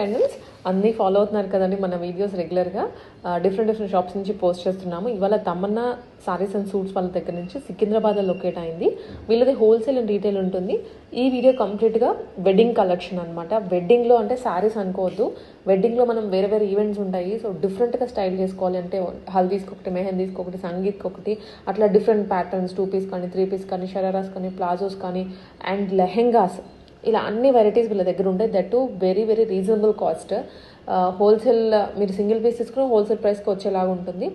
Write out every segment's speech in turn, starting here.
Handles అన్నీ follow అవుతున్నారు కదండి మన వీడియోస్ రెగ్యులర్గా డిఫరెంట్ డిఫరెంట్ షాప్స్ నుంచి పోస్ట్ చేస్తున్నాము. ఇవాళ తమన్నా సారీస్ అండ్ సూట్స్ వాళ్ళ దగ్గర నుంచి సికింద్రాబాద్లో లొకేట్ అయింది. వీళ్ళది హోల్సేల్ అండ్ రీటైల్ ఉంటుంది. ఈ వీడియో కంప్లీట్గా వెడ్డింగ్ కలెక్షన్ అనమాట వెడ్డింగ్లో అంటే సారీస్ అనుకోవద్దు. వెడ్డింగ్లో మనం వేరే వేరే ఈవెంట్స్ ఉంటాయి. సో డిఫరెంట్గా స్టైల్ చేసుకోవాలి అంటే హల్దీస్కి ఒకటి మెహందీస్కి ఒకటి సంగీత్కి ఒకటి. అట్లా డిఫరెంట్ ప్యాటర్న్స్ టూ పీస్ కానీ త్రీ పీస్ కానీ షరారాస్ కానీ ప్లాజోస్ కానీ అండ్ లెహెంగాస్ ఇలా అన్ని వెరైటీస్ వీళ్ళ దగ్గర ఉంటాయి that to very very reasonable cost wholesale మీరు సింగిల్ పీస్ తీసుకుని హోల్సేల్ ప్రైస్కి వచ్చేలాగా ఉంటుంది.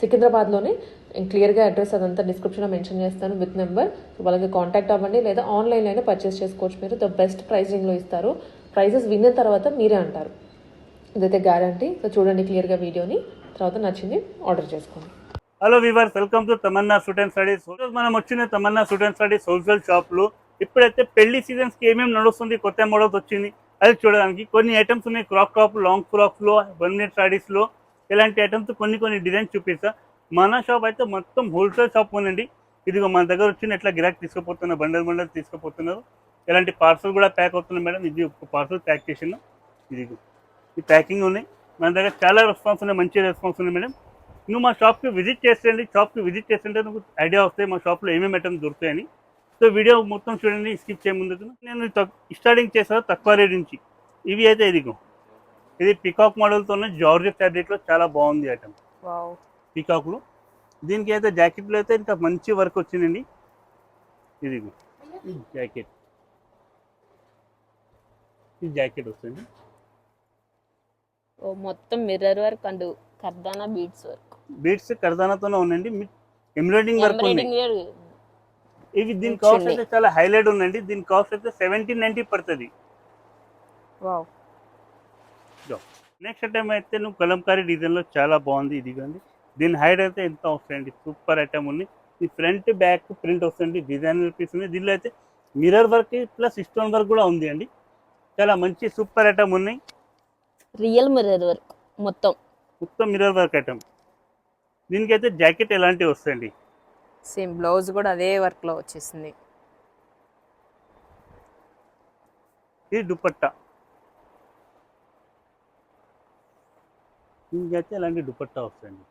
సికింద్రాబాద్లోనే నేను క్లియర్గా అడ్రస్ అదంతా డిస్క్రిప్షన్లో మెన్షన్ చేస్తాను విత్ నెంబర్ సో వాళ్ళకి కాంటాక్ట్ అవ్వండి. లేదా ఆన్లైన్లో అయినా పర్చేస్ చేసుకోవచ్చు మీరు. ద బెస్ట్ ప్రైజింగ్లో ఇస్తారు. ప్రైజెస్ విన్న తర్వాత మీరే అంటారు. ఇదైతే గ్యారంటీ సో చూడండి క్లియర్గా వీడియోని. తర్వాత నచ్చింది ఆర్డర్ చేసుకోండి. Hello viewers welcome to Tamanna suit and studies మనం వచ్చిన Tamanna suit and studies wholesale షాప్లో ఇప్పుడైతే పెళ్ళి సీజన్స్కి ఏమేమి నడుస్తుంది కొత్త మోడల్స్ వచ్చింది అది చూడడానికి కొన్ని ఐటమ్స్ ఉన్నాయి క్రాప్ టాప్ లాంగ్ ఫ్రాక్స్లో వన్ మినిట్ స్టడీస్లో ఇలాంటి ఐటమ్స్ కొన్ని కొన్ని డిజైన్స్ చూపిస్తా. మన షాప్ అయితే మొత్తం హోల్సేల్ షాప్ ఉందండి. ఇదిగో మన దగ్గర వచ్చిన ఎట్లా గిరాక్ తీసుకుపోతున్నారు బండల్ బండల్ తీసుకుపోతున్నారు ఇలాంటి పార్సల్ కూడా ప్యాక్ అవుతున్నాయి మేడం. ఇది ఒక పార్సల్ ప్యాక్ చేసిన ఇదిగో. ఈ ప్యాకింగ్ ఉన్నాయి. మన దగ్గర చాలా రెస్పాన్స్ ఉన్నాయి మంచి రెస్పాన్స్ ఉన్నాయి మేడం. నువ్వు మా షాప్కి విజిట్ చేసేయండి షాప్కి విజిట్ చేస్తుంటే నువ్వు ఐడియా వస్తాయి మా షాప్లో ఏమేమి ఐటమ్స్ దొరుకుతాయని సో వీడియో మొత్తం చూడండి స్కిప్ చేయముందు నేను స్టార్టింగ్ చేస్తాను తక్కువ రేట్ నుంచి. ఇవి అయితే ఇదిగో. ఇది పికాక్ మోడల్తోనే జార్జెట్ ఫ్యాబ్రిక్లో చాలా బాగుంది ఐటమ్ పీకాక్లు దీనికి అయితే జాకెట్లో అయితే ఇంకా మంచి వర్క్ వచ్చిందండి. ఇది జాకెట్ ఈ జాకెట్ వస్తుంది. ఓ మొత్తం మిర్రర్ వర్క్ అండ్ కర్దానా బీడ్స్ వర్క్ బీట్స్ కర్దానాతోనే ఉందండి. ఎంబ్రాయిడింగ్ వర్క్ ఉంది. ఇవి దీని కాస్ట్. అయితే చాలా హైలైట్ ఉందండి. దీని కాస్ట్ అయితే సెవెంటీన్ నైన్టీ పడుతుంది. నెక్స్ట్ ఐటమ్ అయితే నువ్వు కలంకారీ డిజైన్లో చాలా బాగుంది. ఇది కానీ దీని హైట్ అయితే ఎంత వస్తాయండి సూపర్ ఐటమ్ ఉంది. ఈ ఫ్రంట్ బ్యాక్ ప్రింట్ వస్తుంది డిజైనర్ పీస్ ఉంది. దీనిలో అయితే mirror work plus stone work కూడా ఉంది అండి. చాలా మంచి సూపర్ ఐటమ్ ఉన్నాయి. రియల్ మిర్రర్ వర్క్ మొత్తం. మొత్తం మిర్రర్ వర్క్ ఐటమ్ దీనికైతే జాకెట్ ఎలాంటివి వస్తాయండి? సేమ్ బ్లౌజ్ కూడా అదే వర్క్లో వచ్చేసింది. ఇది దుపట్టా. దీనికైతే ఇలాంటి దుపట్టా వస్తాయండి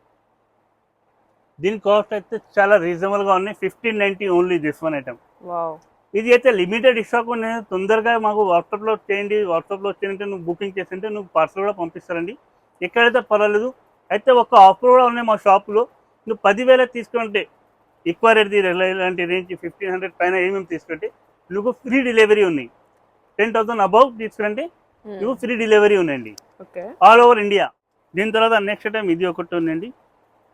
దీని కాస్ట్ అయితే చాలా రీజనబుల్గా ఉన్నాయి. Fifteen ninety only this one item wow ఇది అయితే లిమిటెడ్ స్టాక్ నేను తొందరగా మాకు వాట్సాప్లో చేయండి. వాట్సాప్లో వచ్చేయంటే నువ్వు బుకింగ్ చేసింటే నువ్వు పార్సల్ కూడా పంపిస్తారండి. ఎక్కడైతే పర్వాలేదు. అయితే ఒక ఆఫర్ కూడా ఉన్నాయి మా షాప్లో నువ్వు పదివేల తీసుకుంటే ఎక్కువ రేట్ ఇలాంటి రేంజ్ ఫిఫ్టీన్ హండ్రెడ్ పైన ఏమేమి తీసుకుంటే నువ్వు ఫ్రీ డెలివరీ ఉన్నాయి. టెన్ థౌసండ్ అబౌవ్ తీసుకుంటే నువ్వు ఫ్రీ డెలివరీ ఉన్నాయండి. ఓకే. ఆల్ ఓవర్ ఇండియా దీని తర్వాత నెక్స్ట్ టైం ఇది ఒకటి ఉందండి.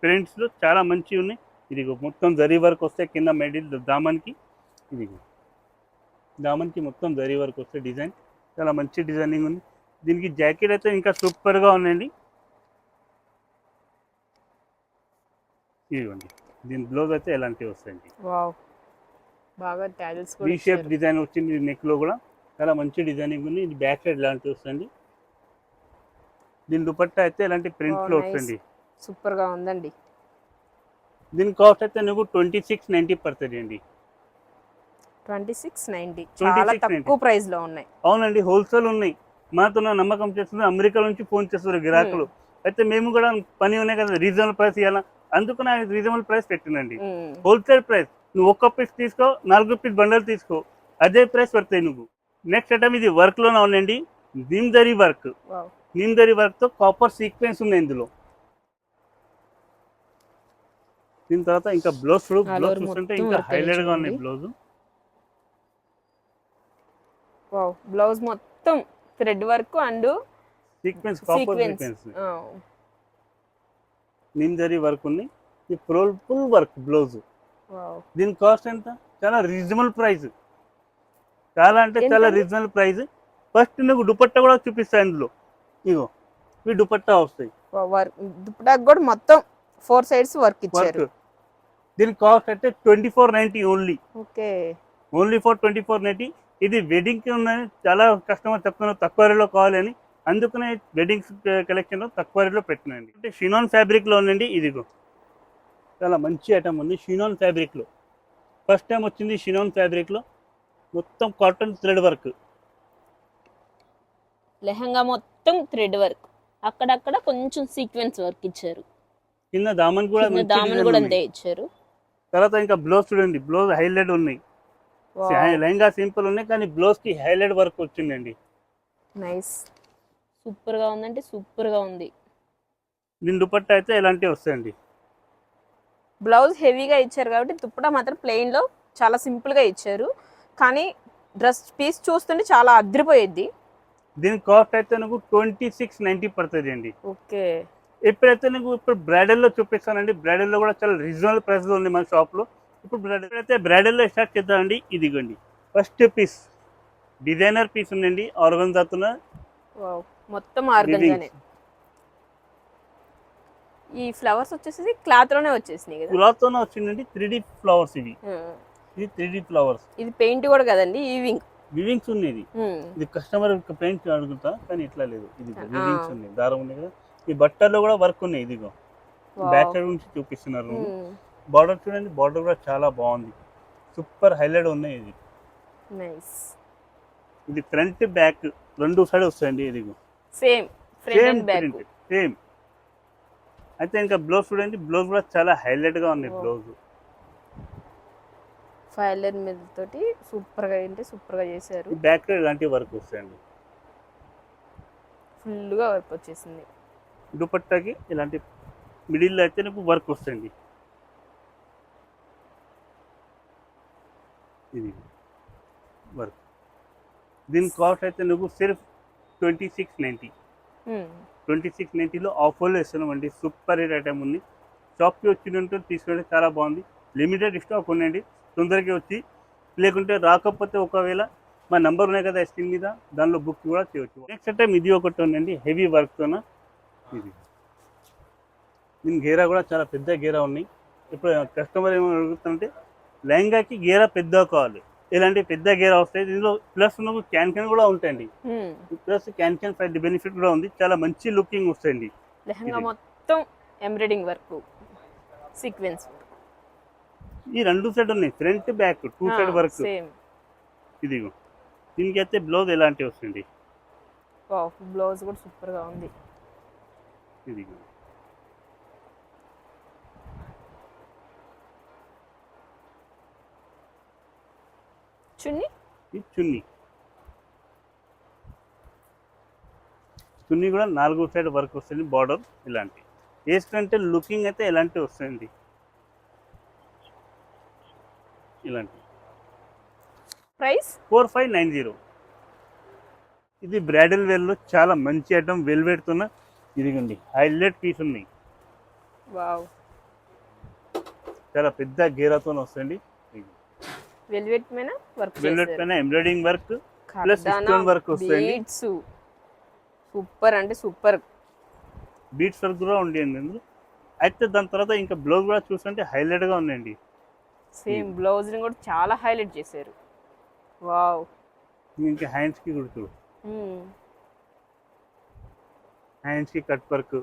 ప్రింట్స్లో చాలా మంచివి ఉన్నాయి. ఇది మొత్తం జరీ వర్క్ వస్తే కింద మెడిల్ దామన్కి ఇది దామన్కి మొత్తం జరీ వర్క్ వస్తే డిజైన్ చాలా మంచి డిజైనింగ్ ఉంది. దీనికి జాకెట్ అయితే ఇంకా సూపర్గా ఉందండి. ఇదిగోండి. దీని బ్లౌజ్ అయితే ఎలాంటివి వస్తాయండి? వావ్. బాగా షేప్ డిజైన్ వచ్చింది నెక్లో కూడా. చాలా మంచి డిజైనింగ్ ఉంది. ఇది బ్యాక్ సైడ్ ఇలాంటివి వస్తుంది. దీని దుపట్టా అయితే ఇలాంటి ప్రింట్లో. వస్తుంది? సూపర్గా ఉందండి. దీని కాస్ట్ అయితే నువ్వు ట్వంటీ సిక్స్ నైంటీ పడుతుంది అండి. Twenty six ninety 26.90. చాలా తక్కువ ప్రైస్లో ఉన్నాయి. అవునండి హోల్సేల్ ఉన్నాయి. మాతో నమ్మకం చేస్తుంది. అమెరికా నుంచి ఫోన్ చేస్తారు గిరాకులు. అయితే మేము కూడా పని ఉన్నాయి కదా రీజనబుల్ ప్రైస్ ఇవ్వాలా? అందుకు నా రీజనబుల్ ప్రైస్ పెట్టినండి. హోల్సేల్ ప్రైస్ నువ్వు ఒక్క పీస్ తీసుకో నాలుగు పీస్ బండల్ తీసుకో అదే ప్రైస్ పడతాయి నువ్వు. నెక్స్ట్ ఐటమ్ ఇది వర్క్లోనే ఉందండి. నిమ్దరి వర్క్ వావ్ నిమ్దరి వర్క్తో కాపర్ సీక్వెన్స్ ఉంది ఇందులో. దీని తర్వాత ఇంకా బ్లౌజ్ బ్లౌజ్ చూస్తుంటే ఇంకా హైలైట్గా ఉన్నాయి. బ్లౌజ్ బ్లౌజ్ మొత్తం thread work and sequins copper sequins నిమ్దరి work ఉంది. ఈ ఫుల్ ఫుల్ వర్క్ బ్లౌజ్ దీని కాస్ట్ ఎంత? చాలా రీజనబుల్ ప్రైస్ చాలా అంటే చాలా? రీజనబుల్ ప్రైస్ ఫస్ట్ నువ్వు దుపట్టా కూడా చూపిస్తా ఇందులో. ఇగో ఈ దుపట్టా వస్తాయి. దుప్పటాకు కూడా మొత్తం ఫోర్ సైడ్స్ వర్క్ ఇచ్చారు. దీని కాస్ట్ అయితే twenty four ninety only okay. Only for twenty four ninety ఇది వెడ్డింగ్కి ఉన్నది చాలా కస్టమర్ చెప్తున్నారు తక్కువ రేట్లో కావాలని అందుకనే వెడ్డింగ్స్ కలెక్షన్లో తక్కువ రేట్లో పెట్టినండి అంటే షినాన్ ఫ్యాబ్రిక్లో ఉందండి ఇదిగో. చాలా మంచి ఐటమ్ ఉంది షినాన్ ఫ్యాబ్రిక్లో ఫస్ట్ టైం వచ్చింది షినాన్ ఫ్యాబ్రిక్లో మొత్తం కాటన్ థ్రెడ్ వర్క్ లెహంగా మొత్తం థ్రెడ్ వర్క్ అక్కడక్కడ కొంచెం సీక్వెన్స్ వర్క్ ఇచ్చారు. కింద దామన్ కూడా దామన్ కూడా. అంతే ఇచ్చారు. తర్వాత ఇంకా బ్లౌజ్ చూడండి బ్లౌజ్ హైలైట్ ఉన్నాయి. లెహంగా సింపుల్ ఉన్నాయి కానీ బ్లౌజ్కి హైలైట్ వర్క్ వచ్చిందండి. నైస్ సూపర్గా ఉందంటే సూపర్గా ఉంది. దీని దుపట్టా అయితే ఇలాంటివి వస్తాయండి? బ్లౌజ్ హెవీగా ఇచ్చారు కాబట్టి దుప్పటా మాత్రం ప్లెయిన్లో చాలా సింపుల్గా ఇచ్చారు. కానీ డ్రెస్ పీస్ చూస్తుంటే చాలా అదిరిపోయేది దీని కాస్ట్ అయితే నాకు ట్వంటీ సిక్స్ నైంటీ పడుతుంది అండి ఓకే. ఎప్పుడైతే నీకు ఇప్పుడు బ్రైడల్లో చూపిస్తానండి బ్రైడల్లో కూడా చాలా రీజనబుల్ ప్రైస్లో ఉంది మన షాప్లో. ఇప్పుడు బ్రైడల్ అయితే బ్రైడల్లో స్టార్ట్ చేద్దామండి ఇదిగోండి. ఫస్ట్ పీస్ డిజైనర్ పీస్ ఉందండి ఆర్గన్జాతున్న మొత్తం ఆర్గంజానే. ఈ ఫ్లవర్స్ వచ్చేసి క్లాత్లోనే వచ్చేసినాయి కదా. కులాతోనే వచ్చిందండి త్రీ డి ఫ్లవర్స్ ఇవి. ఇది త్రీ డి ఫ్లవర్స్. ఇది పెయింట్ కూడా కదండి ఈవింగ్ వివింగ్స్ ఉన్నాయి ఇది ఇది కస్టమర్ పెయింట్ అడుగుతా కానీ ఇట్లా లేదు. ఇది వివింగ్స్ ఉన్నాయి దారం ఉన్నాయి కదా. ఈ బట్టల్లో కూడా వర్క్ ఉన్నాయి ఇదిగో. బ్యాక్ సైడ్ నుంచి చూపిస్తున్నారు బార్డర్ చూడండి బార్డర్ కూడా చాలా బాగుంది. సూపర్ హైలైట్ ఉన్నాయి ఇది. ఇది ఫ్రంట్ బ్యాక్ రెండు సైడ్ వస్తాయండి ఇదిగో. Same same and back print same అయితే ఇంకా బ్లౌజ్ చూడండి బ్లౌజ్ కూడా చాలా హైలైట్గా ఉంది. బ్లౌజ్ ఫైలర్ మీద తోటి సూపర్గా అంటే సూపర్గా చేశారు బ్యాక్ ఇలాంటి వర్క్ వస్తాయండి. ఫుల్గా వర్క్ వచ్చేసింది. దుపట్టాకి ఇలాంటి మిడిల్లో అయితే నీకు వర్క్ వస్తుంది ఇది వర్క్ దీని కాస్ట్ అయితే నువ్వు సిర్ఫ్ twenty six ninety. Hmm. Twenty six నైంటీలో ఆఫర్లో ఇస్తున్నామండి. సూపర్ హిట్ ఐటమ్ ఉంది. షాప్కి వచ్చినట్టు తీసుకుంటే చాలా బాగుంది. లిమిటెడ్ స్టాక్ ఉండండి తొందరగా వచ్చి లేకుంటే రాకపోతే ఒకవేళ మా నంబర్ ఉన్నాయి కదా స్క్రీన్ మీద దానిలో బుక్ కూడా చేయొచ్చు. నెక్స్ట్ ఐటమ్ ఇది ఒకటి ఉందండి. హెవీ వర్క్తోన? ఇది. దీని గేరా కూడా చాలా పెద్ద గేరా ఉన్నాయి. ఇప్పుడు కస్టమర్ ఏమో అడుగుతుంటే లెహంగాకి గేరా పెద్ద కావాలి. ఇలాంటి పెద్ద గేరా వస్తాయి దీనిలో ప్లస్ నువ్వు క్యాన్ క్యాన్ కూడా ఉంటాయండి. Plus can can side benefit కూడా ఉంది. చాలా మంచి లుకింగ్ వస్తాయండి. లెహంగా. మొత్తం ఎంబ్రాయిడింగ్ వర్క్ సీక్వెన్స్. ఈ రెండు సైడ్ ఉన్నాయి. Front back two side work ఇదిగో. దీనికి అయితే బ్లౌజ్ ఎలాంటి వస్తుంది బ్లౌజ్ కూడా సూపర్గా ఉంది. ఇదిగో. చున్ని? చున్నీ. చున్నీ కూడా నాలుగు సైడ్ వర్క్ వస్తుంది బార్డర్ ఇలాంటి. వేసుకుంటే లుకింగ్ అయితే ఎలాంటి వస్తుంది ఇలాంటి. Price four five nine zero ఇది బ్రైడల్ వేర్లో చాలా మంచి ఐటమ్ వెల్వెడుతున్న ఇదిగండి హైలైట్ పీస్ ఉన్నాయి. వావ్ చాలా పెద్ద గేరాతో వస్తుంది వెల్వెట్ మీద వర్క్ వెల్వెట్ పైన embroidering work plus stone work వస్తాయండి. బీడ్స్ సూపర్ అంటే సూపర్. బీట్స్ వర్క్ కూడా ఉండేయండి ఇందులో అయితే దాని తర్వాత ఇంకా బ్లౌజ్ కూడా చూస్తుంటే highlight గా ఉందండి. సేమ్ బ్లౌజ్ని కూడా చాలా హైలైట్ చేశారు. వావ్ ఇంకా హ్యాండ్స్కి కుడుతు హ్యాండ్స్కి కట్ వర్క్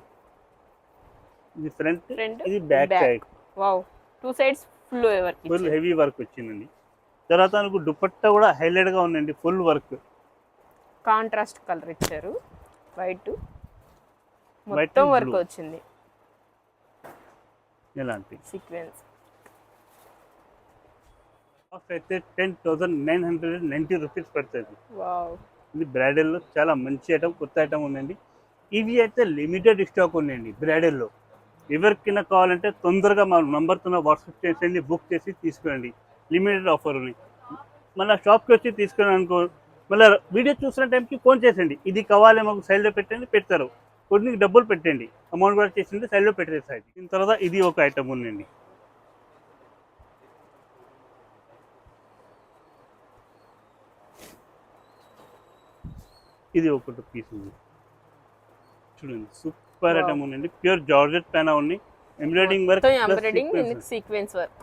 ఇది ఫ్రంట్ ఇది back. Side wow two sides full work full heavy work వచ్చిందండి. తర్వాత నాకు దుపట్టా కూడా హైలైట్గా ఉందండి ఫుల్ వర్క్ కాంట్రాస్ట్ కలర్ ఇచ్చారు వైట్. మొత్తం వర్క్. వచ్చింది. ఇలాంటి సీక్వెన్స్ కాస్ట్ అయితే ten thousand nine hundred ninety rupees పడుతుంది. వావ్ ఇది బ్రైడల్లో చాలా మంచి ఐటమ్ కొత్త ఐటమ్ ఉందండి. ఇవి అయితే లిమిటెడ్ స్టాక్ ఉన్నాయండి బ్రైడల్లో ఎవరికైనా కావాలంటే తొందరగా మా నంబర్తో వాట్సాప్ చేసేయండి బుక్ చేసి తీసుకోండి. లిమిటెడ్ ఆఫర్ ఉన్నాయి మళ్ళీ షాప్కి వచ్చి తీసుకుని అనుకో మళ్ళీ వీడియో చూసిన టైంకి ఫోన్ చేసండి ఇది కావాలి మాకు సైడ్లో పెట్టండి పెడతారు. కొన్ని డబ్బులు పెట్టండి. అమౌంట్ కూడా చేసింది సైడ్లో పెట్టేసాయి దీని తర్వాత ఇది ఒక ఐటమ్ ఉందండి. ఇది ఒకటి పీస్ ఉంది. చూడండి సూపర్. ఐటమ్ ఉందండి. ప్యూర్ జార్జెట్ పైన ఉంది. ఎంబ్రాయిడింగ్ వర్క్ సీక్వెన్స్ వర్క్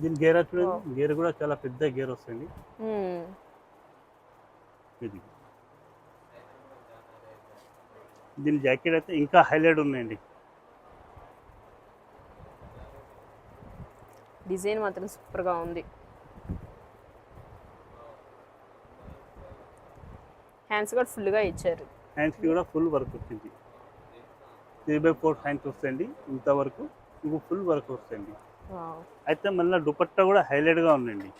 దీని గేర్ చూడండి. గేర్ కూడా చాలా పెద్ద గేర్ వస్తుంది. ఇది. దీని జాకెట్ అయితే ఇంకా హైలైట్ ఉన్నాయండి డిజైన్ మాత్రం సూపర్గా ఉంది. హ్యాండ్స్ కూడా ఫుల్గా ఇచ్చారు. హ్యాండ్స్కి కూడా ఫుల్ వర్క్ వచ్చింది. త్రీ బై ఫోర్ హ్యాండ్స్ వస్తాయండి ఇంతవరకు. మీకు ఫుల్ వర్క్ వస్తాయండి. అయితే మళ్ళీ దుపట్టా కూడా హైలైట్గా ఉందండి.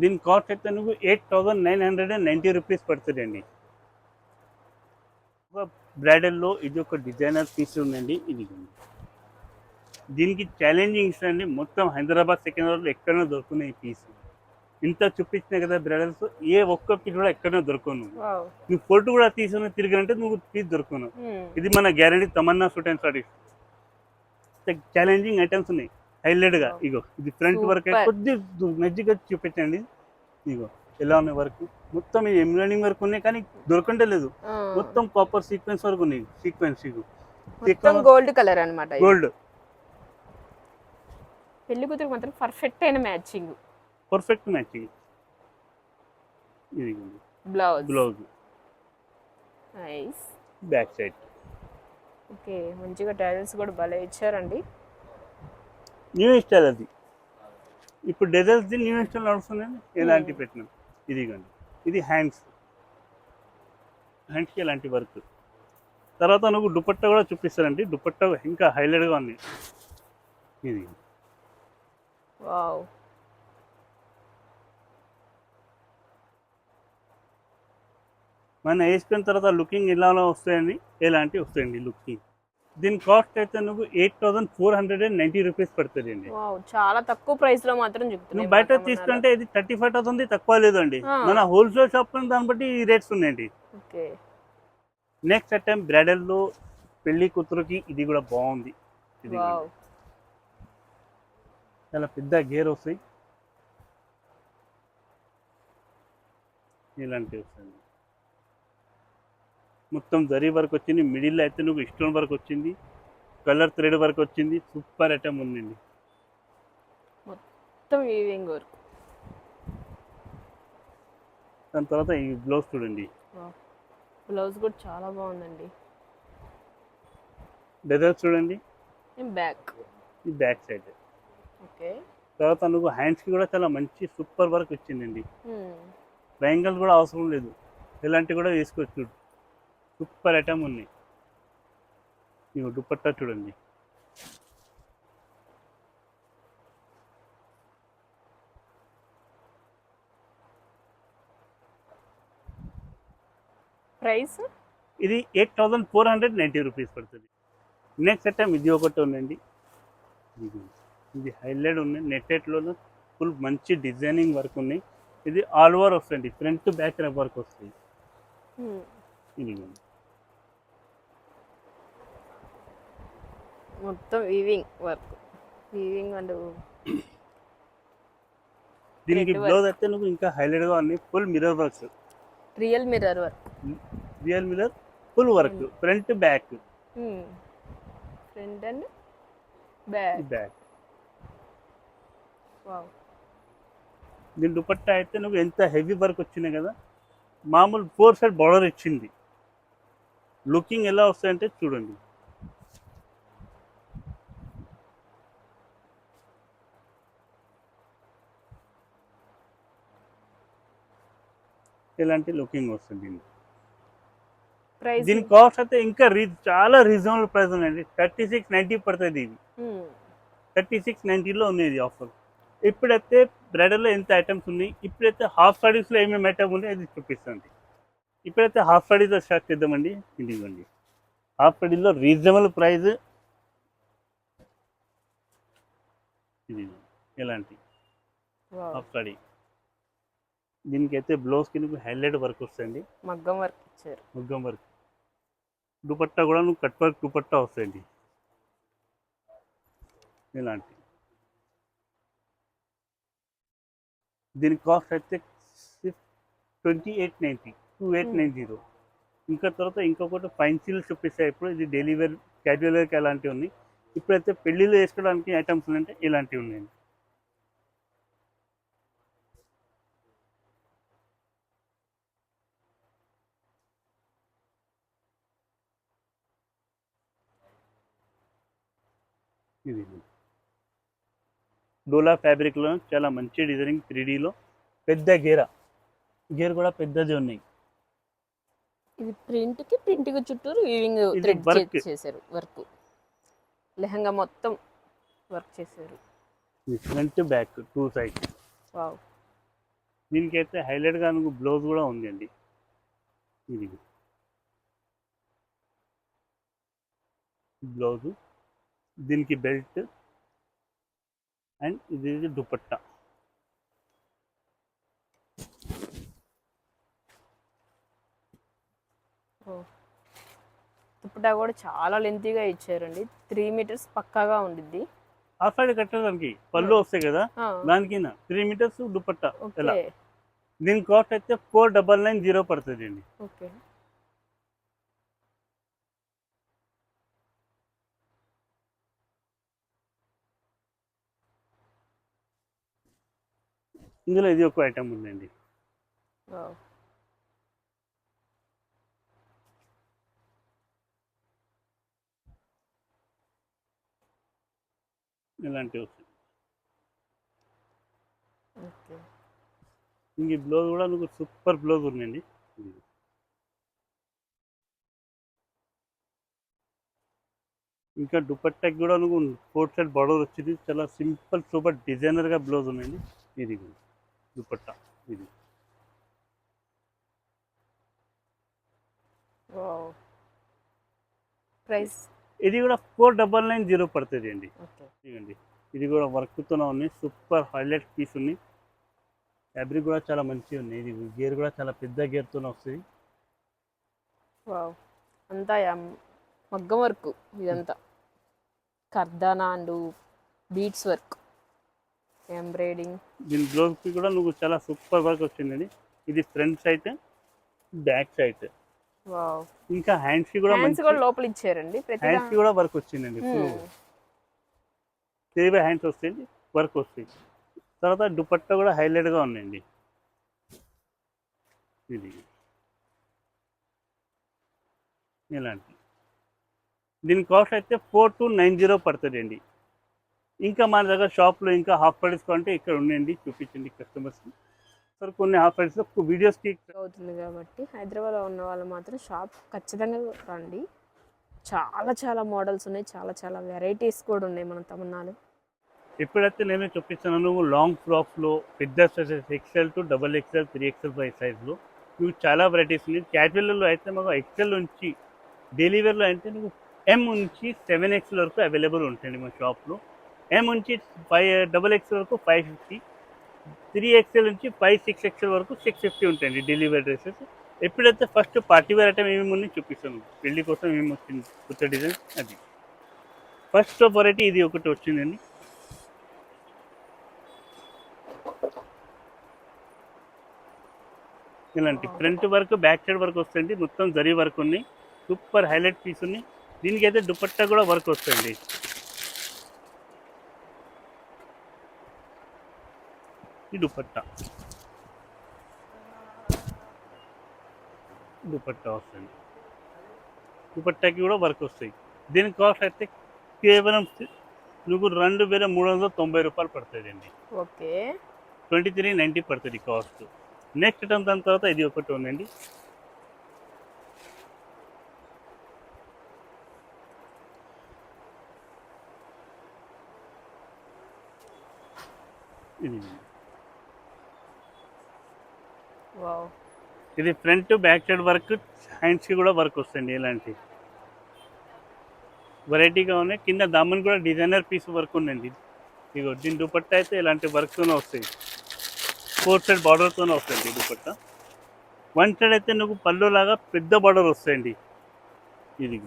దీని కాస్ట్ అయితే నువ్వు eight thousand nine hundred and ninety rupees పడుతుందండి. బ్రైడల్లో ఇది ఒక డిజైనర్ పీస్ ఉందండి ఇది దీనికి ఛాలెంజింగ్ ఇష్టండి మొత్తం హైదరాబాద్ సెకండ్ రోడ్లో ఎక్కడైనా దొరుకున్నాయి ఈ పీస్ ఇంత చూపించిన కదా బ్రైడల్స్ ఏ ఒక్క పీస్ కూడా ఎక్కడైనా దొరకను. వావ్ నువ్వు ఫోటో కూడా తీసుకుని తిరిగినంటే నువ్వు పీస్ దొరకను. మ్మ్. ఇది మన guarantee Tamanna suit and saris challenging items ఉన్నాయి. హైలైట్గా ఇగో ఇది ఫ్రంట్ వర్క్. కొద్ది మెజ్జిగా చూపించండి. ఇగో ఎలా ఉన్నాయి వర్క్ మొత్తం ఇది ఎంబ్రాయిడింగ్ వర్క్ ఉన్నాయి కానీ దొరకంటే లేదు. ఆ. మొత్తం కాపర్ సీక్వెన్స్ వరకు ఉన్నాయి. సీక్వెన్స్ ఇగో. గోల్డ్ కలర్ అనమాట గోల్డ్ పెళ్ళి కూతురు మాత్రం పర్ఫెక్ట్ అయిన మ్యాచింగ్ పర్ఫెక్ట్ మ్యాచింగ్ ఇది blouse blouse nice back side okay మంచిగా టైల్స్ కూడా భలే ఇచ్చారండి. న్యూ స్టైల్ అది. ఇప్పుడు డెజర్ట్స్ న్యూ స్టైల్ నడుస్తుందండి ఎలాంటి పెట్టినాం. ఇదిగోండి ఇది హ్యాండ్స్ హ్యాండ్స్కి ఎలాంటి వర్క్ తర్వాత నువ్వు దుపట్టా కూడా చూపిస్తారండి. దుపట్టా ఇంకా హైలైట్గా ఉంది ఇది వావ్. మన వేసుకున్న తర్వాత లుకింగ్ ఎలా వస్తాయండి ఎలాంటివి వస్తాయండి లుకింగ్ దీని కాస్ట్ అయితే నువ్వు eight thousand four hundred and ninety rupees పడుతుంది అండి చాలా తక్కువ ప్రైస్లో మాత్రం నువ్వు బయట తీసుకుంటే ఇది థర్టీ ఫైవ్ థౌసండ్ తక్కువ లేదండి. మన హోల్సేల్ షాప్ దాన్ని బట్టి ఈ రేట్స్ ఉన్నాయండి. నెక్స్ట్ ఐటమ్ బ్రైడల్లో పెళ్ళి కూతురుకి ఇది కూడా బాగుంది. ఇది చాలా పెద్ద గేర్ వస్తాయి. ఇలాంటివి వస్తాయి. మొత్తం జరీ వర్క్ వచ్చింది. మిడిల్లో అయితే నువ్వు స్టోన్ వర్క్ వచ్చింది. కలర్ థ్రెడ్ వర్క్ వచ్చింది. సూపర్ ఐటమ్ ఉందండి. మొత్తం వీవింగ్ వర్క్ దాని తర్వాత ఈ బ్లౌజ్ చూడండి. బ్లౌజ్ కూడా చాలా బాగుందండి. డెజర్ట్ చూడండి. బ్యాక్ ఈ బ్యాక్ సైడ్. తర్వాత నువ్వు హ్యాండ్స్కి కూడా చాలా మంచి సూపర్ వర్క్ వచ్చిందండి బ్యాంగిల్స్ కూడా అవసరం లేదు. ఇలాంటివి కూడా వేసుకోవచ్చు సూపర్ ఐటమ్ ఉన్నాయి. ఇవి దుపట్టా చూడండి. ప్రైస్? ఇది eight thousand four hundred ninety rupees పడుతుంది. నెక్స్ట్ ఐటమ్ ఇది ఒకటి ఉందండి. ఇది హైలైట్ ఉంది. నెట్టెట్లోనూ ఫుల్ మంచి డిజైనింగ్ వర్క్ ఉన్నాయి ఇది ఆల్ ఓవర్ వస్తుంది ఫ్రంట్ బ్యాక్ వర్క్ వస్తుంది ఇది మొత్తం వీవింగ్ వర్క్ వీవింగ్ అండ్ దీనికి. బ్లౌజ్ అయితే నువ్వు ఇంకా హైలైట్గా ఉంది full mirror works real mirror work real mirror full work front back front and back back దీని దుపట్టా అయితే నువ్వు ఎంత హెవీ వర్క్ వచ్చినాయి కదా మామూలు ఫోర్ సైడ్ బార్డర్ ఇచ్చింది. లుకింగ్ ఎలా వస్తాయంటే చూడండి. ఇలాంటి లుకింగ్ వస్తుంది దీని కాస్ట్ అయితే ఇంకా చాలా రీజనబుల్ ప్రైస్ ఉందండి థర్టీ సిక్స్ నైంటీ పడుతుంది ఇది థర్టీ సిక్స్ నైంటీలో ఉంది ఆఫర్. ఇప్పుడైతే బ్రైడల్లో ఎంత ఐటమ్స్ ఉన్నాయి ఇప్పుడైతే హాఫ్ స్టడీస్లో ఏమేమి ఐటమ్ ఉన్నాయి అది చూపిస్తుంది ఇప్పుడైతే హాఫ్ స్టడీస్లో స్టార్ట్ చేద్దామండి. ఇదిగోండి. హాఫ్ స్టడీలో రీజనబుల్ ప్రైస్ ఇది ఎలాంటి? హాఫ్ స్టడీ దీనికైతే బ్లౌజ్కి నీకు హైలైట్ వర్క్ వస్తుంది మగ్గం వర్క్ ఇచ్చారు. మగ్గం వర్క్ దుపట్టా కూడా నువ్వు కట్ వర్క్ దుపట్టా వస్తాయండి. ఇలాంటి దీని కాస్ట్ అయితే twenty eight ninety two eight nine zero ఇంకా తర్వాత ఇంకొకటి ఫైన్ సీల్ చూపిస్తాయి. ఇప్పుడు ఇది డెలివరీ క్యాజువల్కి ఎలాంటివి అలాంటివి ఉన్నాయి. ఇప్పుడైతే పెళ్ళిళ్ళు వేసుకోవడానికి ఐటమ్స్ అంటే ఇలాంటివి ఉన్నాయండి ఇది. డోలా ఫ్యాబ్రిక్లో చాలా మంచి డిజైనింగ్ త్రీ డీలో పెద్ద గేర. గేర్ కూడా పెద్దది ఉన్నాయి. ఇది ప్రింట్కి ప్రింట్కి చుట్టూరు వీవింగ్ థ్రెడ్. చేశారు వర్క్. లెహంగా మొత్తం వర్క్ చేశారు. Front back two side wow. దీనికైతే హైలైట్గా మీకు బ్లౌజ్ కూడా ఉందండి. ఇది. బ్లౌజు. దీనికి బెల్ట్. అండ్ ఇది ఇది దుపట్టా. దుప్పటా కూడా చాలా లెంతీగా ఇచ్చారండి. త్రీ మీటర్స్ పక్కాగా ఉండిద్ది. ఆ సైడ్ కట్టడానికి పళ్ళు వస్తాయి కదా? దానికి త్రీ మీటర్స్ దుపట్టా. దీని కాస్ట్ అయితే ఫోర్ డబల్ నైన్ జీరో పడుతుంది అండి ఇందులో ఇది ఒక ఐటమ్ ఉందండి. ఇలాంటివి వస్తాయి. ఓకే. ఇంక ఈ బ్లౌజ్ కూడా మీకు సూపర్ బ్లౌజ్ ఉందండి. ఇంకా దుపట్టాకి కూడా నువ్వు ఫోర్ సైడ్ బార్డర్ వచ్చింది. చాలా సింపుల్ సూపర్ డిజైనర్గా బ్లౌజ్ ఉందండి. ఇది కూడా. దుపట్టా ఇది. ప్రైస్? ఇది కూడా ఫోర్ డబల్ నైన్ జీరో పడుతుంది అండి. ఇదిగోండి. ఇది కూడా వర్క్తోనే ఉంది సూపర్ హైలైట్ పీస్ ఉంది ఫ్యాబ్రిక్ కూడా చాలా మంచిగా ఉంది ఇది గేర్ కూడా చాలా పెద్ద గేర్తోనే వస్తుంది. అంతా మగ్గం వర్క్ ఇదంతా. కర్దానా అండ్ బీట్స్ వర్క్. ఎంబ్రాయిడింగ్. దీని బ్లౌజ్కి కూడా నువ్వు చాలా సూపర్ వర్క్ వచ్చిందండి. ఇది front side back side wow. ఇంకా హ్యాండ్స్ కూడా హ్యాండ్స్ కూడా లోపల ఇచ్చారండి. హ్యాండ్స్ కూడా వర్క్ వచ్చిందండి బై హ్యాండ్స్ వస్తాయండి వర్క్ వస్తాయి. తర్వాత దుపట్టా కూడా హైలైట్గా ఉందండి ఇది. ఇలాంటి. దీని కాస్ట్ అయితే ఫోర్ టు నైన్ జీరో పడుతుంది అండి ఇంకా మన దగ్గర షాప్లో ఇంకా హాఫ్ ప్రైస్ అంటే ఇక్కడ ఉండండి చూపించండి కస్టమర్స్కి సార్ కొన్ని హాఫ్ ప్రైస్లో వీడియోస్కి అవుతుంది కాబట్టి హైదరాబాద్లో ఉన్న వాళ్ళు మాత్రం షాప్ ఖచ్చితంగా రండి. చాలా చాలా మోడల్స్ ఉన్నాయి చాలా చాలా వెరైటీస్ కూడా ఉన్నాయి మన తమిళనాడు. ఎప్పుడైతే నేను చూపిస్తున్నాను లాంగ్ ఫ్రాక్స్లో పెద్ద sizes XL to double XL three XL five సైజ్లో మీకు చాలా వెరైటీస్ ఉన్నాయి. క్యాజువల్లో అయితే మాకు ఎక్సెల్ నుంచి డైలీ వేర్లో అయితే మీకు ఎం నుంచి సెవెన్ ఎక్స్ఎల్ వరకు అవైలబుల్ ఉంటాయండి మా షాప్లో ఎం నుంచి ఫైవ్ డబల్ ఎక్స్ఎల్ వరకు ఫైవ్ ఫిఫ్టీ త్రీ ఎక్స్ఎల్ నుంచి ఫైవ్ సిక్స్ ఎక్స్ఎల్ వరకు సిక్స్ ఫిఫ్టీ ఉంటాయండి డెలివరీ డ్రెస్సెస్ ఎప్పుడైతే ఫస్ట్ పార్టీ వేర్ ఐటమ్ ఏమేమి ఉన్నాయి చూపిస్తాను. పెళ్ళి కోసం ఏమి వచ్చింది కొత్త డిజైన్ అది. ఫస్ట్ వెరైటీ ఇది ఒకటి వచ్చిందండి. ఇలాంటి front work back side work వస్తుంది మొత్తం జరీ వర్క్ ఉన్నాయి. సూపర్ హైలైట్ పీస్ ఉన్నాయి. దీనికి అయితే దుపట్టా కూడా వర్క్ వస్తుంది ఈ దుపట్టా దుపట్టా వస్తుంది. దుపట్టాకి కూడా వర్క్ వస్తాయి. దీని కాస్ట్ అయితే కేవలం నువ్వు రెండు వేల మూడు వందల తొంభై రూపాయలు పడుతుంది అండి ఓకే. ట్వంటీ త్రీ నైంటీ పడుతుంది కాస్ట్ నెక్స్ట్ టైం దాని తర్వాత ఇది ఒకటి ఉందండి. ఇది వావ్ ఇది ఫ్రంట్ బ్యాక్ సైడ్ వర్క్ హ్యాండ్స్కి కూడా వర్క్ వస్తుంది ఇలాంటి. వెరైటీగా ఉన్నాయి. కింద దామన్ కూడా డిజైనర్ పీస్ వర్క్ ఉందండి. ఇగో దీని దుపట్టా అయితే ఇలాంటి వర్క్తోనే వస్తాయి. ఫోర్ సైడ్ బార్డర్తోనే వస్తుంది దుపట్టా. వన్ సైడ్ అయితే నువ్వు పళ్ళు లాగా పెద్ద బార్డర్ వస్తాయండి. ఇది.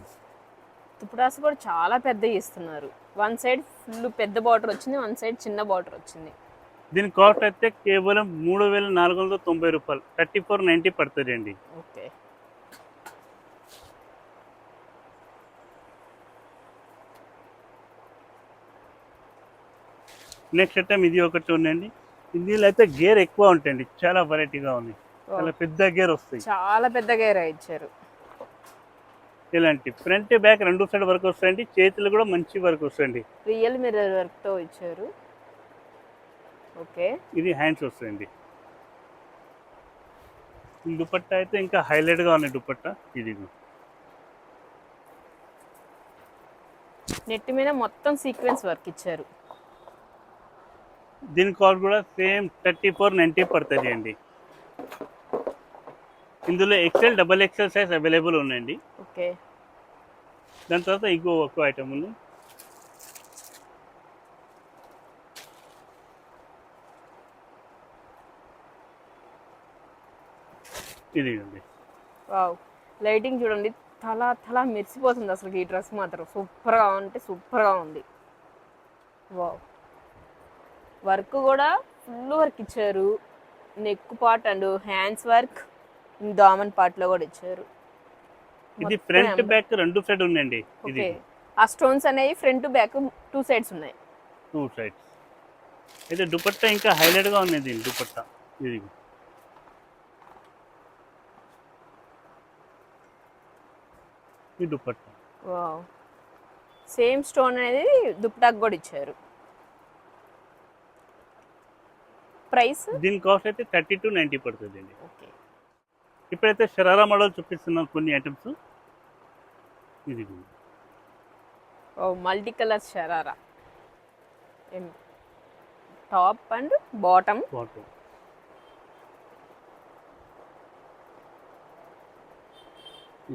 తుప్పడాస్ కూడా చాలా పెద్దవి ఇస్తున్నారు. వన్ సైడ్ ఫుల్ పెద్ద బార్డర్ వచ్చింది వన్ సైడ్ చిన్న బార్డర్ వచ్చింది. దీని కాస్ట్ అయితే కేవలం మూడు వేల నాలుగు వందల తొంభై రూపాయలు. థర్టీ ఫోర్ నైంటీ పడుతుంది అండి ఓకే. నెక్స్ట్ ఐటమ్ ఇది ఒకటి ఉందండి. ఇందులో అయితే గేర్ ఎక్కువ ఉంటాయండి చాలా వెరైటీగా ఉంది చాలా పెద్ద గేర్ వస్తాయి. చాలా పెద్ద గేర ఇచ్చారు. ఇలాంటి ఫ్రంట్ బ్యాక్ రెండు సైడ్ వర్క్ వస్తాయండి. చేతులు కూడా మంచి వర్క్ వస్తాయండి. రియల్ మిర్రర్ వర్క్తో ఇచ్చారు. ఓకే. ఇది హ్యాండ్స్ వస్తాయండి దుపట్టా అయితే ఇంకా హైలైట్గా ఉన్నాయి దుపట్టా ఇది. నెట్ మీద మొత్తం సీక్వెన్స్ వర్క్ ఇచ్చారు. దీని కాస్ట్ కూడా సేమ్ థర్టీ ఫోర్ నైంటీ పడుతుంది అండి. ఇందులో XL double XL size available ఉన్నాయండి. ఓకే. దాని తర్వాత ఇంకో ఒక్క ఐటమ్ ఉంది. ఇది అండి వావ్. లైటింగ్ చూడండి తల తల మెరిసిపోతుంది అసలు ఈ డ్రెస్ మాత్రం. సూపర్గా అంటే సూపర్గా ఉంది. వావ్. వర్క్ కూడా ఫుల్ వర్క్ ఇచ్చారు. Neck part and hands work Daman పార్ట్లో కూడా ఇచ్చారు. ఇది ఫ్రంట్. బ్యాక్ రెండు సైడ్ ఉన్నాయండి ఇది ఆ స్టోన్స్ అనేవి ఫ్రంట్ బ్యాక్ టూ సైడ్స్ ఉన్నాయి. Two sides. అయితే దుపట్టా ఇంకా హైలైట్గా ఉంది దీని దుపట్టా. ఇది. ఈ దుపట్టా వావ్. సేమ్ స్టోన్ అనేది దుప్పటాకు కూడా ఇచ్చారు. ప్రైస్? దీని కాస్ట్ అయితే థర్టీ టు నైంటీ పడుతుంది అండి ఓకే. ఇప్పుడైతే షరారా మోడల్ చూపిస్తున్నాం కొన్ని ఐటమ్స్. ఇది ఓ multi colour sharara top and bottom. Bottom.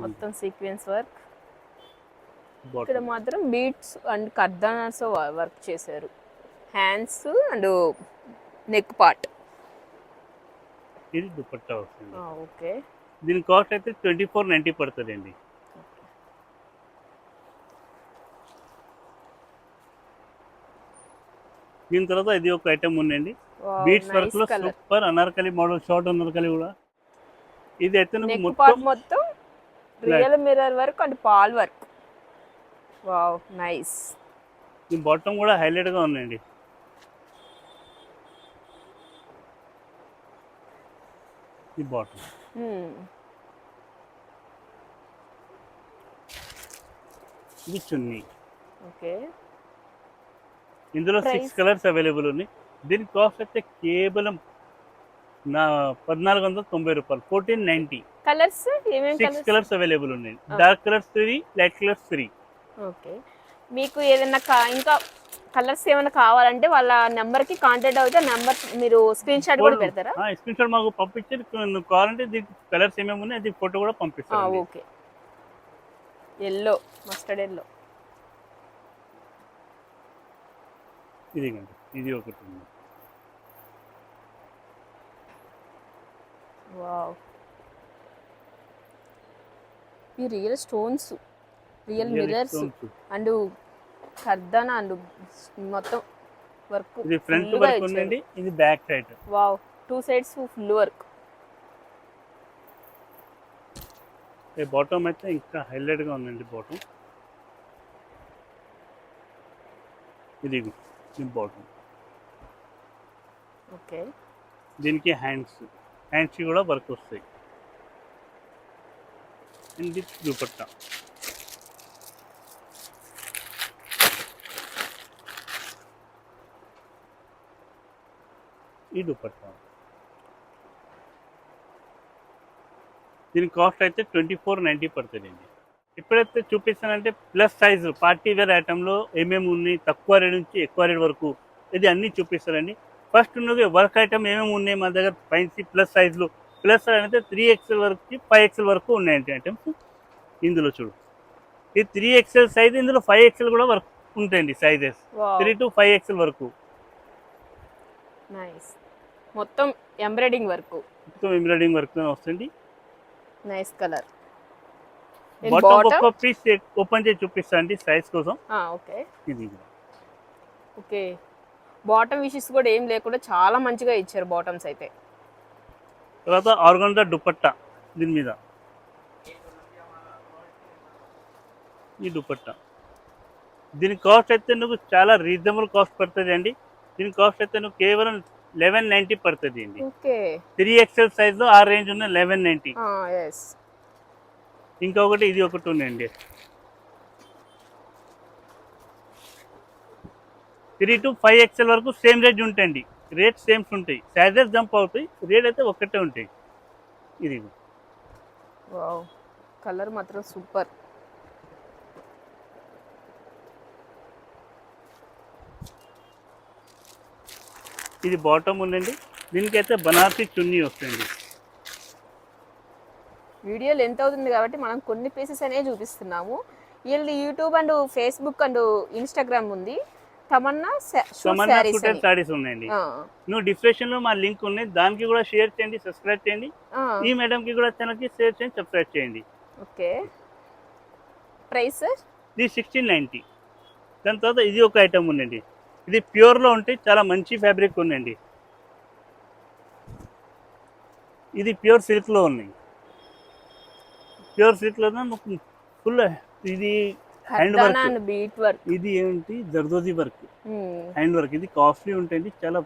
మొత్తం సీక్వెన్స్ వర్క్ ఇక్కడ మాత్రం బీట్స్ అండ్ కర్దానాస్ వర్క్ చేశారు. హ్యాండ్స్ అండ్ నెక్ పార్ట్ ఇది దుపట్టా వస్తుంది. ఓకే దీని కాస్ట్ అయితే ట్వంటీ ఫోర్ నైంటీ పడుతుంది అండి దీని తర్వాత ఇది ఒక ఐటమ్ ఉందండి. బీట్స్ వర్క్లో super anarkali model short anarkali కూడా. ఇది అయితే మొత్తం మొత్తం రియల్ మిర్రర్ వర్క్ అండ్ పాల్ వర్క్. Wow nice. ఈ బాటమ్ కూడా హైలైట్గా ఉందండి. ఈ బాటమ్ ఇది చున్నీ. ఓకే. ఇందులో? సిక్స్ కలర్స్ అవైలబుల్ ఉన్నాయి. దీని కాస్ట్ అయితే కేవలం నా పద్నాలుగు వందల తొంభై రూపాయలు ఫోర్టీన్ నైన్టీ కలర్స్ ఏమేమి సిక్స్ కలర్స్? అవైలబుల్ ఉన్నాయి. Dark colours three light colours three okay. మీకు ఏదైనా ఇంకా కలర్స్ ఏమైనా కావాలంటే వాళ్ళ నెంబర్కి కాంటాక్ట్ అవుతే నెంబర్ మీరు స్క్రీన్ షాట్ కూడా పెడతారా? స్క్రీన్ షాట్ మాకు పంపించి నువ్వు కావాలంటే దీనికి కలర్స్ ఏమేమి ఉన్నాయి అది ఫోటో కూడా పంపిస్తాను ఓకే. ఎల్లో మస్టర్డ్ ఎల్లో ఇది ఇది ఒకటి ఉంది. వావ్ ఈ real stones real stones. And కర్దానా and మొత్తం వర్క్ ఇది ఫ్రంట్ వర్క్ ఉందండి ఇది back side wow two sides full work bottom అయితే ఇంకా హైలైట్గా ఉందండి బాటమ్ ఇది ఇది బాటమ్ ఓకే దీనికి హ్యాండ్స్ హ్యాండ్స్ కూడా వర్క్ వస్తాయి. ఇది దుపట్టా. ఈ దుపట్టా. దీని కాస్ట్ అయితే ట్వంటీ ఫోర్ నైంటీ పడుతుంది అండి ఎప్పుడైతే చూపిస్తానంటే ప్లస్ సైజు పార్టీ వేర్ ఐటెంలో ఏమేమి ఉన్నాయి తక్కువ రేట్ నుంచి ఎక్కువ రేట్ వరకు ఇది అన్నీ చూపిస్తారండి ఫస్ట్ ఉన్నది వర్క్ ఐటమ్ ఏమేమి ఉన్నాయి మన దగ్గర పైన ప్లస్ సైజులు ప్లస్ అయితే త్రీ ఎక్స్ఎల్ వరకు ఫైవ్ ఎక్స్ఎల్ వరకు ఉన్నాయండి ఐటమ్స్ ఇందులో చూడు. ఈ త్రీ ఎక్స్ఎల్ సైజ్ ఇందులో ఫైవ్ ఎక్స్ఎల్ కూడా వర్క్ ఉంటాయండి sizes three to five XL వరకు. మొత్తం ఎంబ్రాయిడింగ్ వర్క్ మొత్తం ఎంబ్రాయిడింగ్ వర్క్ వస్తుంది నైస్ కలర్ బాటమ్ బాటమ్ ఒక్క పీస్ ఓపెన్ చేసి చూపిస్తా అండి సైజ్ కోసం. ఓకే ఇది ఓకే బాటమ్ విషెస్ కూడా ఏం లేకుండా చాలా మంచిగా ఇచ్చారు బాటమ్స్ అయితే. తర్వాత ఆర్గంజా దుపట్టా దీని మీద. ఈ దుపట్టా. దీని కాస్ట్ అయితే నువ్వు చాలా రీజనబుల్ కాస్ట్ పడుతుంది అండి. దీని కాస్ట్ అయితే నువ్వు కేవలం లెవెన్ నైంటీ పడుతుంది అండి. త్రీ ఎక్స్ఎల్ సైజ్లో ఆ రేంజ్ ఉన్న లెవెన్ నైంటీ ఎస్ ఇంకొకటి ఇది ఒకటి ఉందండి. త్రీ టు ఫైవ్ ఎక్స్ఎల్ వరకు సేమ్ రేట్ ఉంటాయండి రేట్ సేమ్స్ ఉంటాయి. సైజెస్ జంప్ అవుతాయి. రేట్ అయితే ఒక్కటే ఉంటాయి. ఇది. వావ్ కలర్ మాత్రం సూపర్ ఇది బాటమ్ ఉందండి. దీనికైతే బనారసి చున్నీ వస్తుంది వీడియోలు ఎంత అవుతుంది కాబట్టి మనం కొన్ని పీసెస్ అనేవి చూపిస్తున్నాము. వీళ్ళది YouTube and Facebook and Instagram ఉంది. తమన్నా తమన్నా సూటెడ్ సారీస్ ఉన్నాయండి. నువ్వు డిస్క్రిప్షన్లో మా లింక్ ఉన్నాయి. దానికి కూడా షేర్ చేయండి సబ్స్క్రైబ్ చేయండి. ఈ మేడం కి కూడా ఛానల్కి షేర్ చేయండి సబ్స్క్రైబ్ చేయండి. ఓకే. ప్రైస్? ఇది సిక్స్టీన్ నైంటీ దాని తర్వాత ఇది ఒక ఐటమ్ ఉందండి. ఇది ప్యూర్లో ఉంటే చాలా మంచి ఫ్యాబ్రిక్ ఉందండి. ఇది ప్యూర్ సిల్క్లో ఉన్నాయి. ప్యూర్ సిల్క్లో ఫుల్ ఇది హ్యాండ్ వర్క్. Bead work. ఇది ఏంటి? జర్దోజీ వర్క్. Hand work. ఇది కాస్ట్లీ ఉంటుంది చాలా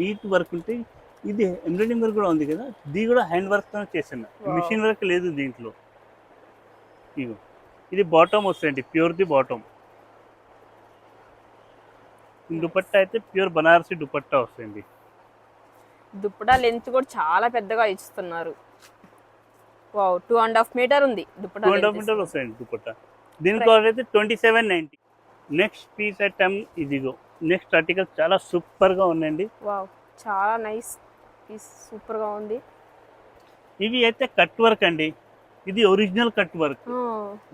నీట్ వర్క్ ఉంటాయి ఇది ఎంబ్రాయిడింగ్ వర్క్ కూడా ఉంది కదా? ఇది కూడా హ్యాండ్ వర్క్తో చేసిన. మిషన్ వర్క్ లేదు దీంట్లో. ఇగో ఇది బాటమ్ వస్తుంది ప్యూర్ది బాటమ్. దుపట్టా అయితే ప్యూర్ బనారసి దుపట్టా వస్తుంది దుప్పటా లెంత్ కూడా చాలా పెద్దగా ఇస్తున్నారు. టూ అండ్ హాఫ్ మీటర్ ఉంది dupatta two and half. Metre వస్తుంది దుపట్టా. దీని కాస్ట్ అయితే twenty seven ninety. Next piece item ఇదిగో. నెక్స్ట్ ఆర్టికల్ చాలా సూపర్గా ఉందండి వావ్ చాలా నైస్ పీస్ సూపర్గా ఉంది. ఇవి అయితే కట్ వర్క్ అండి. ఇది ఒరిజినల్ కట్ వర్క్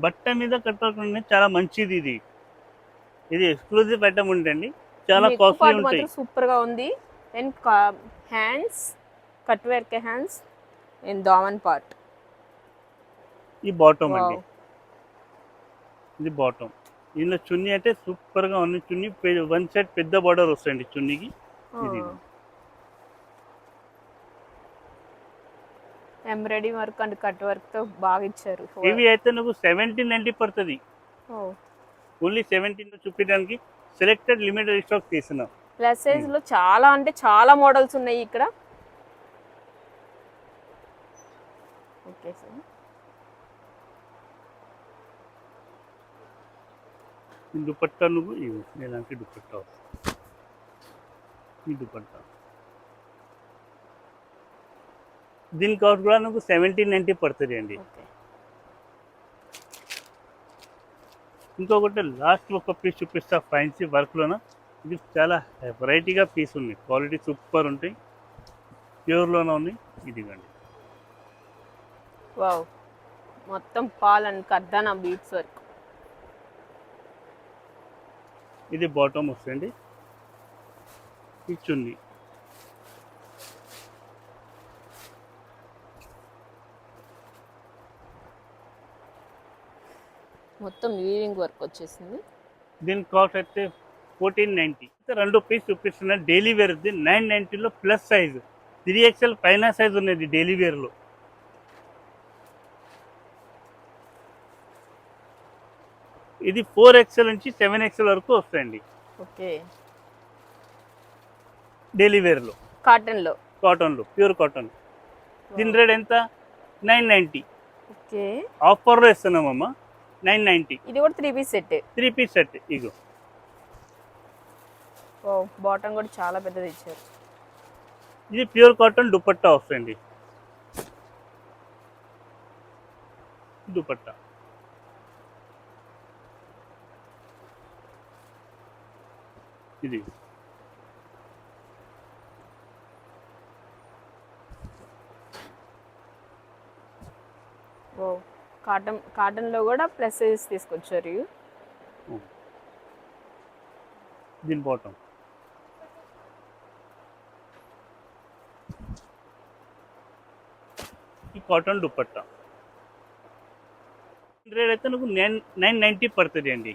బట్ట మీద కట్ వర్క్ ఉంటుంది చాలా మంచిది ఇది. ఇది ఎక్స్క్లూజివ్ ఐటమ్ ఉంటుంది చాలా కాస్ట్లీ ఉంటాయి. సూపర్గా ఉంది. And hands cut work hands and Daman part ఈ బాటమ్ అండి. ఇది బాటమ్ దీనిలో చున్నీ అయితే సూపర్గా ఉంది. చున్నీ వన్ సైడ్ పెద్ద బార్డర్ వస్తుంది చున్నీకి. ఇది. ఎంబ్రాయిడరీ వర్క్ అండ్ కట్ వర్క్తో బాగా ఇచ్చారు. ఇవి అయితే నువ్వు సెవెంటీన్ నైన్టీ పడుతుంది. ఓన్లీ సెవెంటీన్ చూపించడానికి సెలెక్టెడ్ లిమిటెడ్ స్టాక్ తీసినాం ప్లస్ సైజ్లో చాలా అంటే చాలా మోడల్స్ ఉన్నాయి ఇక్కడ. ఓకే సార్ దుపట్టా నువ్వు ఇవి ఇలాంటి దుపట్టా. ఈ దుపట్టా. దీని కాస్ట్ కూడా నువ్వు సెవెంటీన్ నైంటీ పడుతుంది అండి. ఇంకొకటి లాస్ట్ ఒక పీస్ చూపిస్తా ఫ్యాన్సీ వర్క్లోన ఇది చాలా వెరైటీగా పీస్ ఉంది క్వాలిటీ సూపర్ ఉంటాయి. ప్యూర్లోనే ఉంది ఇదిగండి. వావ్ మొత్తం పాల్ అండ్ కర్దానా బీట్స్ వర్క్. ఇది బాటమ్ వస్తుంది. ఇది చున్నీ. మొత్తం వీవింగ్ వర్క్ వచ్చేసింది. దీని కాస్ట్ అయితే ఫోర్టీన్ నైంటీ రెండు పీస్ చూపిస్తున్నా డైలీ వేర్ది నైన్ నైంటీలో ప్లస్ సైజ్ త్రీ ఎక్స్ఎల్ పైన సైజ్ ఉన్నది డైలీ వేర్లో ఇది ఫోర్ ఎక్స్ఎల్ నుంచి సెవెన్ ఎక్స్ఎల్ వరకు వస్తాయండి. ఓకే. డైలీ వేర్లో. కాటన్లో కాటన్లో ప్యూర్ కాటన్. దీని రేట్ ఎంత? Nine ninety okay. ఆఫర్లో ఇస్తున్నామమ్మా. నైన్ నైంటీ ఇది కూడా three piece set. Three piece set ఇగో. ఓ బాటమ్ కూడా చాలా పెద్దది ఇచ్చారు. ఇది ప్యూర్ కాటన్ దుపట్టా వస్తుంది దుపట్టా. ఇది. కాటన్ కాటన్లో కూడా ప్లస్ తీసుకొచ్చారు. దీని బాటమ్ ఈ కాటన్ దుపట్టా రేట్ అయితే నువ్వు నైన్ నైన్ నైంటీ పడుతుంది అండి.